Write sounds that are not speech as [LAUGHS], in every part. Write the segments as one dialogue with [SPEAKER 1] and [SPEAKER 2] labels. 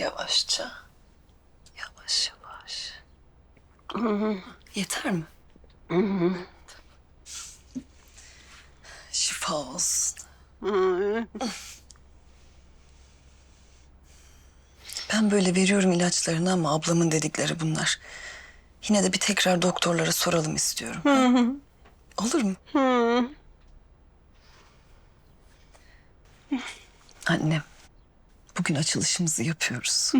[SPEAKER 1] Yavaşça. Yavaş yavaş. Yeter mi? Şifa olsun. Ben böyle veriyorum ilaçlarını ama ablamın dedikleri bunlar. Yine de bir tekrar doktorlara soralım istiyorum. Olur mu? Annem, bugün açılışımızı yapıyoruz.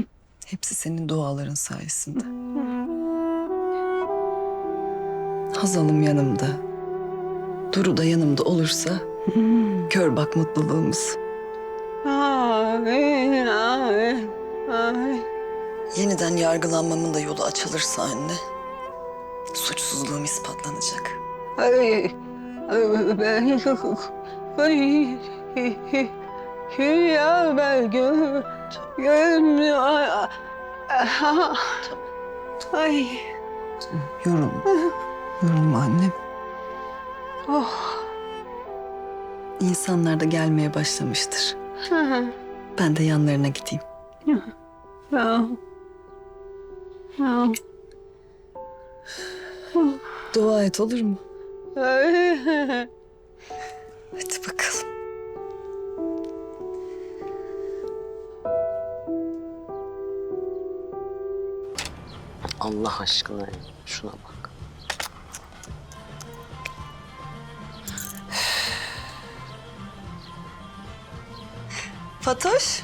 [SPEAKER 1] Hepsi senin duaların sayesinde. Hazal'ım yanımda. Duru da yanımda olursa gör bak mutluluğumuz.
[SPEAKER 2] Ay, ay, ay.
[SPEAKER 1] Yeniden yargılanmamın da yolu açılırsa anne, suçsuzluğum ispatlanacak.
[SPEAKER 2] Ay, ay, ben ay, ya ben gö gönlüm ay, ay,
[SPEAKER 1] Yorulma. Yorulma annem.
[SPEAKER 2] oh,
[SPEAKER 1] İnsanlar da gelmeye başlamıştır. Ben de yanlarına gideyim.
[SPEAKER 2] ya, ya,
[SPEAKER 1] Dua et olur mu? Hadi bakalım.
[SPEAKER 3] Allah aşkına ya, şuna bak. [SIGHS]
[SPEAKER 1] Fatoş.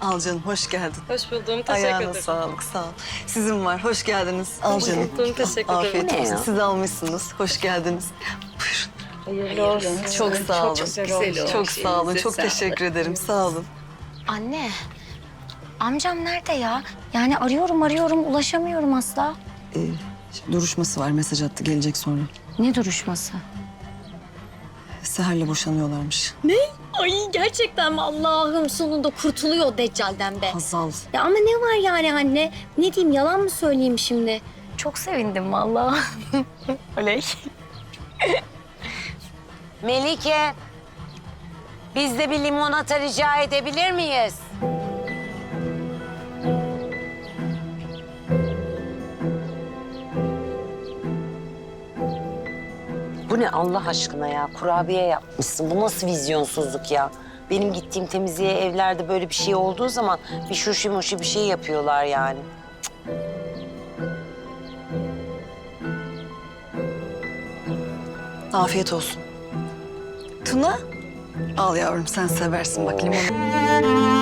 [SPEAKER 1] Al canım hoş geldin.
[SPEAKER 4] Hoş buldum. Teşekkür
[SPEAKER 1] Ayağına
[SPEAKER 4] ederim.
[SPEAKER 1] sağlık sağ ol. Sizin var hoş geldiniz. Al
[SPEAKER 4] Hoş
[SPEAKER 1] canım.
[SPEAKER 4] buldum, teşekkür ederim.
[SPEAKER 1] Afiyet olsun. Siz almışsınız. Hoş geldiniz.
[SPEAKER 4] Hayırlı olsun.
[SPEAKER 1] Çok sağ olun.
[SPEAKER 4] Çok güzel olmuş.
[SPEAKER 1] Çok sağ olun. Çok teşekkür ederim. Sağ olun.
[SPEAKER 5] Anne, amcam nerede ya? Yani arıyorum arıyorum ulaşamıyorum asla.
[SPEAKER 1] Ee, şimdi duruşması var. Mesaj attı. Gelecek sonra.
[SPEAKER 5] Ne duruşması?
[SPEAKER 1] Seher'le boşanıyorlarmış.
[SPEAKER 5] Ay gerçekten mi? Allah'ım sonunda kurtuluyor Deccal'den be.
[SPEAKER 1] Hazal.
[SPEAKER 5] Ya ama ne var yani anne? Ne diyeyim yalan mı söyleyeyim şimdi? Çok sevindim vallahi. [LAUGHS] Oley.
[SPEAKER 3] Melike, biz de bir limonata rica edebilir miyiz? Ne Allah aşkına ya? Kurabiye yapmışsın. Bu nasıl vizyonsuzluk ya? Benim gittiğim temizliğe evlerde böyle bir şey olduğu zaman bir şuşi muşi bir şey yapıyorlar yani.
[SPEAKER 1] Afiyet olsun. Tuna. Al yavrum sen seversin bak limonu.